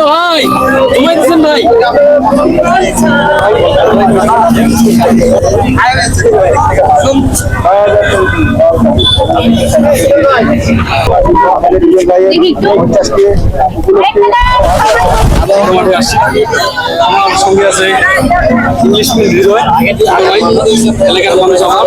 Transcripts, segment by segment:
ভাই ঘুমাইতেছেন ভাই আমার সঙ্গে আছে ইংলিশ মিডিয়াম হৃদয় এলাকার মানুষ আমার।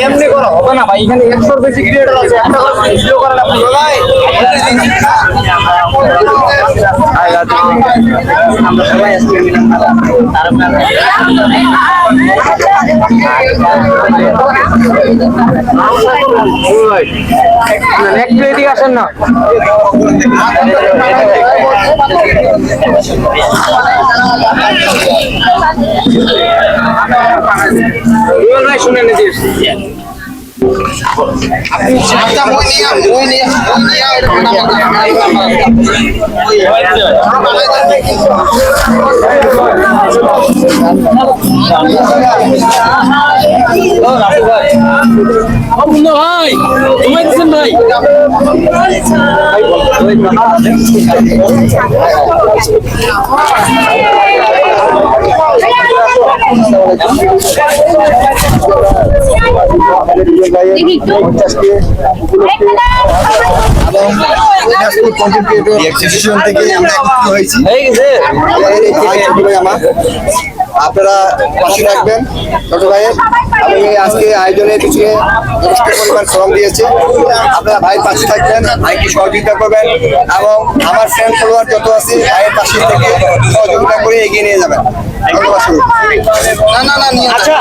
এমনি করো হবে না ভাই এখানে একশোর বেশি ক্রিয়েটার আছে একটা করে ভিডিও করেন আপনি। ভাই আমরা সবাই আজকে একটু এদিকে আসেন না ভাই শুনে নিয়েছিস মুন্না ভাই ঘুমাইতেছেন ভাই এক্সিবিশন থেকে আমরা একত্রিত হয়েছি আপনারা পাশে থাকবেন। ছোট ভাইয়ের আমি আজকে আয়োজনের পিছনে যথেষ্ট পরিমাণ শ্রম দিয়েছে। আপনারা ভাই পাশে থাকবেন ভাইকে সহযোগিতা করবেন এবং আমার ফ্রেন্ড ফলোয়ার যত আছে ভাইয়ের পাশে থেকে সহযোগিতা করে এগিয়ে নিয়ে যাবেন। না না না নিয়ে আচ্ছা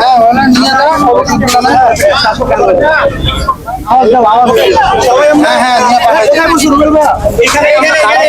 হ্যাঁ ওনার নিয়ে যাও হ্যাঁ হ্যাঁ নিয়ে পাঠাই। শুরু করব এখানে এখানে।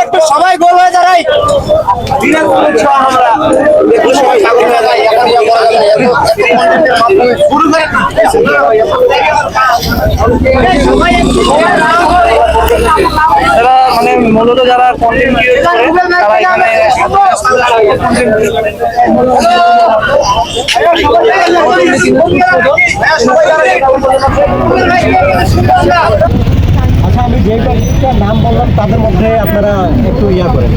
একটু সবাই গোল হয়ে দাঁড়াই এরা মানে মূলত যারা কন্টেন্ট ক্রিয়েট করে তারা এখানে আমি যে টপিকটার নাম বললাম তাদের মধ্যে আপনারা একটু ইয়া করেন।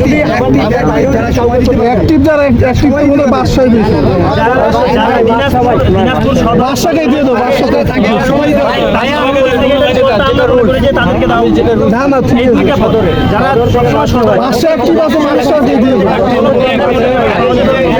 যদি অ্যাক্টিভ যারা অ্যাক্টিভ করব বাদশাহী বেশি দিয়ে দেবো বাদশাকে না না ঠিক আছে। বাদশা অ্যাক্টিভ আছে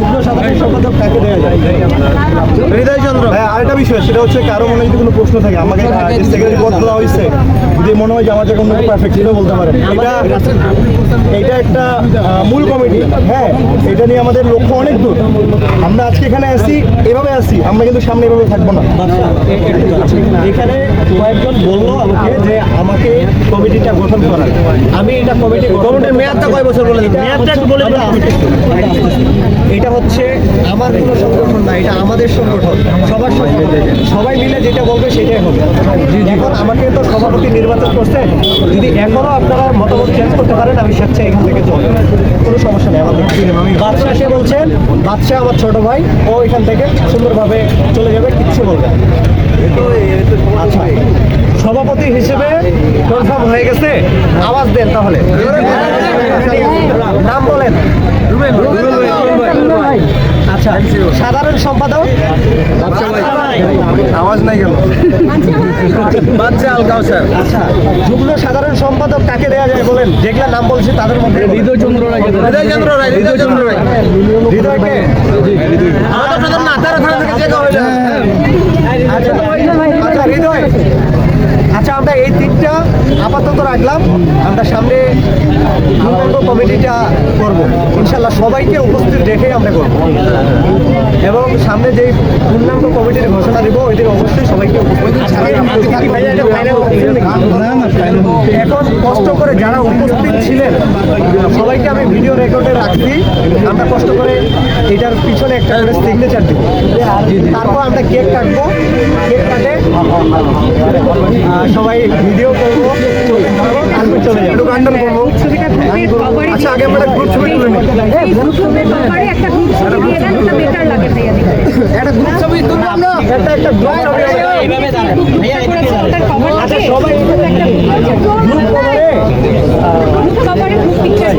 যুগ্ম সাধারণ সম্পাদক কাকে দেওয়া যায়? হৃদয় চন্দ্র হ্যাঁ আরেকটা বিষয় সেটা হচ্ছে কারও মনে যদি কোনো প্রশ্ন থাকে আমাকে সেক্রেটারি পদ দেওয়া হয়েছে যদি মনে হয় যে আমাদের অন্য পারফেক্ট সেটাও বলতে পারেন। এটা এটা একটা মূল কমিটি হ্যাঁ এটা নিয়ে আমাদের লক্ষ্য অনেক দূর। আমরা আজকে এখানে আসি এভাবে আসি আমরা কিন্তু সামনে এভাবে থাকব না। এখানে কয়েকজন বলল আমাকে যে আমাকে কমিটিটা গঠন করার। আমি এটা কমিটি কমিটির মেয়াদটা কয় বছর বলে মেয়াদটা বলে এটা হচ্ছে আমার কোনো সংগঠন না এটা আমাদের সংগঠন। সবার সবাই মিলে যেটা বলবে সেটাই হবে। এখন আমাকে তো সভাপতি নির্বাচন করছেন যদি এখনও আপনারা মতামত চেঞ্জ করতে পারেন, আমি স্বেচ্ছায় এখান থেকে চলবে কোনো সমস্যা নেই, আমাদের বাদশাহ সে বলছেন, বাদশাহ আমার ছোট ভাই, ও এখান থেকে সুন্দরভাবে চলে যাবে, কিচ্ছু বলবে আচ্ছা সভাপতি হিসেবে কনফার্ম হয়ে গেছে, আওয়াজ দেন তাহলে। নাম বলেন। সাধারণ সম্পাদক। আওয়াজ নাই গেল বাচ্চা আচ্ছা যুগ্ম সাধারণ সম্পাদক কাকে দেওয়া যায় বলেন? যেগুলা নাম বলছি তাদের মধ্যে হৃদয়চন্দ্র রায় হৃদয়চন্দ্র রায় হৃদয়চন্দ্র রায়। হৃদয়কে আমাদের না তারা থানা থেকে জায়গা হয়ে যাবে আচ্ছা আচ্ছা হৃদয় আচ্ছা আমরা এই তিনটা আপাতত রাখলাম। আমরা সামনে পূর্ণাঙ্গ কমিটিটা করব। ইনশাল্লাহ সবাইকে উপস্থিত রেখে আমরা করব। এবং সামনে যে পূর্ণাঙ্গ কমিটির ঘোষণা দিব ওই দিন অবশ্যই সবাইকে এখন কষ্ট করে যারা উপস্থিত ছিলেন সবাইকে আমি ভিডিও রেকর্ডে রাখছি। আমরা কষ্ট করে এটার পিছনে একটা করে সিগনেচার দিব। তারপর আমরা কেক কাটবো। কেক কাটে সবাই ভিডিও করব তারপর চলে যাব করব আচ্ছা আগে আমরা গ্রুপ ছবি তুলে নিই একটা গ্রুপ ছবি একটা গ্রুপ তুলবো আমরা একটা একটা গ্রুপ ছবি ওটার কভার আচ্ছা থাকে সবাই একটা গ্রুপ করে গ্রুপ কভারে গ্রুপ পিকচার